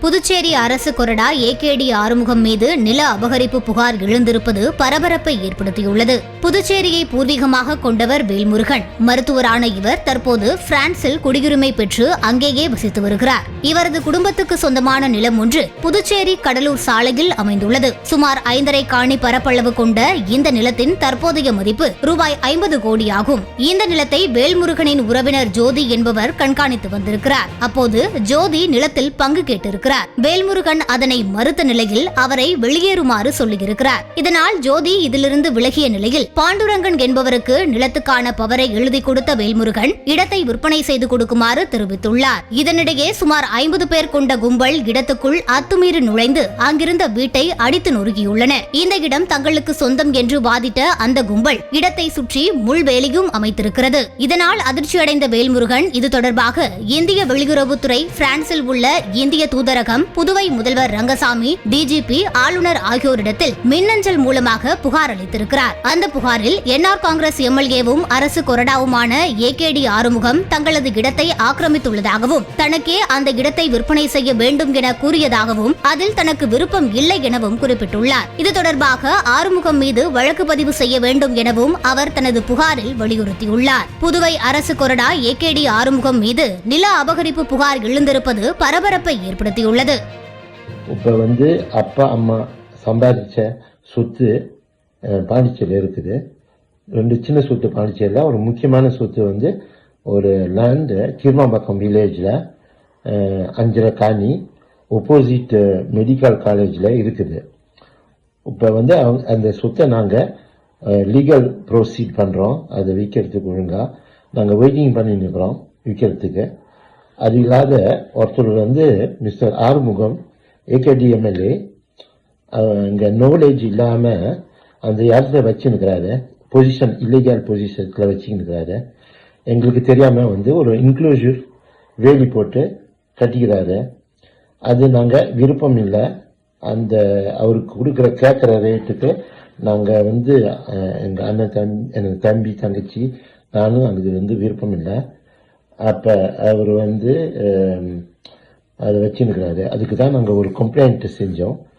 புதுச்சேரி அரசு கொறடா ஏகேடி ஆறுமுகம் மீது நில அபகரிப்பு புகார் எழுந்திருப்பது பரபரப்பை ஏற்படுத்தியுள்ளது. புதுச்சேரியை பூர்வீகமாக கொண்டவர் வேல்முருகன். மருத்துவரான இவர் தற்போது பிரான்சில் குடியுரிமை பெற்று அங்கேயே வசித்து வருகிறார். இவரது குடும்பத்துக்கு சொந்தமான நிலம் ஒன்று புதுச்சேரி கடலூர் சாலையில் அமைந்துள்ளது. சுமார் ஐந்தரை காணி பரப்பளவு கொண்ட இந்த நிலத்தின் தற்போதைய மதிப்பு ரூபாய் ஐம்பது கோடியாகும். இந்த நிலத்தை வேல்முருகனின் உறவினர் ஜோதி என்பவர் கண்காணித்து வந்திருக்கிறார். அப்போது ஜோதி நிலத்தில் பங்கு கேட்டிருக்கிறார். வேல்முருகன் அதனை மறுத்த நிலையில் அவரை வெளியேறுமாறு சொல்லியிருக்கிறார். இதனால் ஜோதி இதிலிருந்து விலகிய நிலையில் பாண்டுரங்கன் என்பவருக்கு நிலத்துக்கான பவரை எழுதி கொடுத்த வேல்முருகன் இடத்தை விற்பனை செய்து கொடுக்குமாறு தெரிவித்துள்ளார். இதனிடையே சுமார் ஐம்பது பேர் கொண்ட கும்பல் இடத்துக்குள் அத்துமீறி நுழைந்து அங்கிருந்த வீட்டை அடித்து நொறுக்கியுள்ளன. இந்த இடம் தங்களுக்கு சொந்தம் என்று வாதிட்ட அந்த கும்பல் இடத்தை சுற்றி முள்வேலியும் அமைத்திருக்கிறது. இதனால் அதிர்ச்சியடைந்த வேல்முருகன் இது தொடர்பாக இந்திய வெளியுறவுத்துறை பிரான்சில் உள்ள இந்திய தூதரகம் புதுவை முதல்வர் ரங்கசாமி டிஜிபி ஆளுநர் ஆகியோரிடத்தில் மின்னஞ்சல் மூலமாக புகார் அளித்திருக்கிறார். அந்த புகாரில் என்ஆர் காங்கிரஸ் எம்எல்ஏவும் அரசு கொறடாவுமான ஏகேடி ஆறுமுகம் தங்களது இடத்தை ஆக்கிரமித்துள்ளதாகவும் தனக்கே அந்த இடத்தை விற்பனை செய்ய வேண்டும் என கூறியதாகவும் அதில் தனக்கு விருப்பம் இல்லை எனவும் குறிப்பிட்டுள்ளார். இது தொடர்பாக ஆறுமுகம் மீது வழக்கு பதிவு செய்ய வேண்டும் எனவும் அவர் தனது புகாரில் வலியுறுத்தியுள்ளார். புதுவை அரசு கொறடா ஏகேடி ஆறுமுகம் மீது நில அபகரிப்பு புகார் எழுந்திருப்பது பரபரப்பை ஏற்படுத்தியுள்ளது. இப்போ வந்து அப்பா அம்மா சம்பாதிச்ச சொத்து பாண்டிச்சேரியில் இருக்குது. ரெண்டு சின்ன சொத்து பாண்டிச்சேரியில். ஒரு முக்கியமான சொத்து வந்து ஒரு லேண்டு கிருமாம்பாக்கம் வில்லேஜில் அஞ்சரை காணி ஒப்போசிட் மெடிக்கல் காலேஜில் இருக்குது. இப்போ வந்து அவங்க அந்த சொத்தை நாங்கள் லீகல் ப்ரொசீட் பண்ணுறோம் அதை விற்கிறதுக்கு ஒழுங்காக நாங்கள் வெயிட்டிங் பண்ணின்னு இருக்கிறோம் விற்கிறதுக்கு அது இல்லாத ஒருத்தர் வந்து மிஸ்டர் ஆறுமுகம் ஏகேடி எம்எல்ஏ இங்கே நாலேஜ் இல்லாமல் அந்த இடத்துல வச்சுன்னுக்கிறாரு பொசிஷன் இல்லீகல் பொசிஷனில் வச்சுருக்கிறாரு. எங்களுக்கு தெரியாமல் வந்து ஒரு இன்க்ளூசிவ் வேலி போட்டு கட்டிக்கிறாரு. அது நாங்கள் விருப்பம் இல்லை. அந்த அவருக்கு கொடுக்குற கேட்குற ரேட்டுக்கு நாங்கள் வந்து எங்கள் அண்ணன் தம்பி எனக்கு தம்பி தங்கச்சி நானும் அதுக்கு வந்து விருப்பம் இல்லை. அப்போ அவர் வந்து அதை வச்சுன்னுக்கிறாரு. அதுக்கு தான் நாங்கள் ஒரு கம்ப்ளைண்ட்டு செஞ்சோம்.